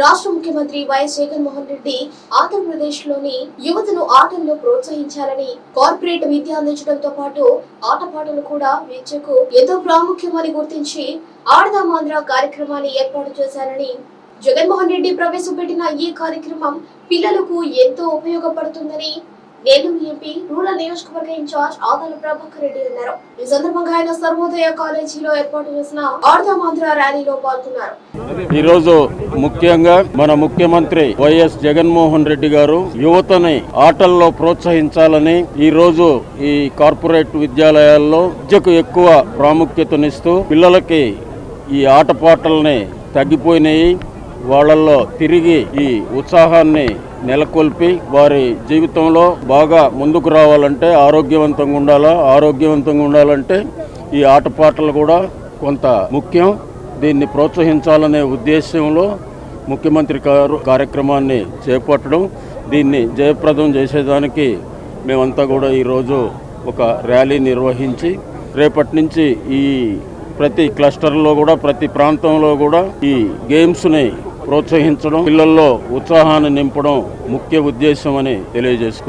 రాష్ట్ర ముఖ్యమంత్రి వైఎస్ జగన్మోహన్ రెడ్డి ఆంధ్రప్రదేశ్లోని యువతను ఆటల్లో ప్రోత్సహించాలని కార్పొరేట్ విద్య అందించడంతో పాటు ఆటపాటలు కూడా విద్యకు ఎంతో ప్రాముఖ్యమని గుర్తించి ఆడదామాంధ్ర కార్యక్రమాన్ని ఏర్పాటు చేశారని జగన్మోహన్ రెడ్డి ప్రవేశపెట్టిన ఈ కార్యక్రమం పిల్లలకు ఎంతో ఉపయోగపడుతుందని నెల్లూరు ఎంపీ రూరల్ నియోజకవర్గ ఇన్ఛార్జ్ ఆదాల ప్రభాకర్ రెడ్డి అన్నారు ఈ సందర్భంగా ఆయన సర్వోదయ కాలేజీలో ఏర్పాటు చేసిన ఆడదామాంధ్ర ర్యాలీలో పాల్గొన్నారు. ఈ రోజు ముఖ్యంగా మన ముఖ్యమంత్రి వైఎస్ జగన్మోహన్ రెడ్డి గారు యువతని ఆటల్లో ప్రోత్సహించాలని ఈ రోజు ఈ కార్పొరేట్ విద్యాలయాల్లో విద్యకు ఎక్కువ ప్రాముఖ్యతనిస్తూ పిల్లలకి ఈ ఆటపాటల్ని తగ్గిపోయినాయి. వాళ్ళల్లో తిరిగి ఈ ఉత్సాహాన్ని నెలకొల్పి వారి జీవితంలో బాగా ముందుకు రావాలంటే ఆరోగ్యవంతంగా ఉండాలా ఆరోగ్యవంతంగా ఉండాలంటే ఈ ఆటపాటలు కూడా కొంత ముఖ్యం. దీన్ని ప్రోత్సహించాలనే ఉద్దేశంలో ముఖ్యమంత్రి గారు కార్యక్రమాన్ని చేపట్టడం దీన్ని జయప్రదం చేసేదానికి మేమంతా కూడా ఈరోజు ఒక ర్యాలీ నిర్వహించి రేపటి నుంచి ఈ ప్రతి క్లస్టర్లో కూడా ప్రతి ప్రాంతంలో కూడా ఈ గేమ్స్ని ప్రోత్సహించడం పిల్లల్లో ఉత్సాహాన్ని నింపడం ముఖ్య ఉద్దేశం అని తెలియజేసుకుంటున్నాం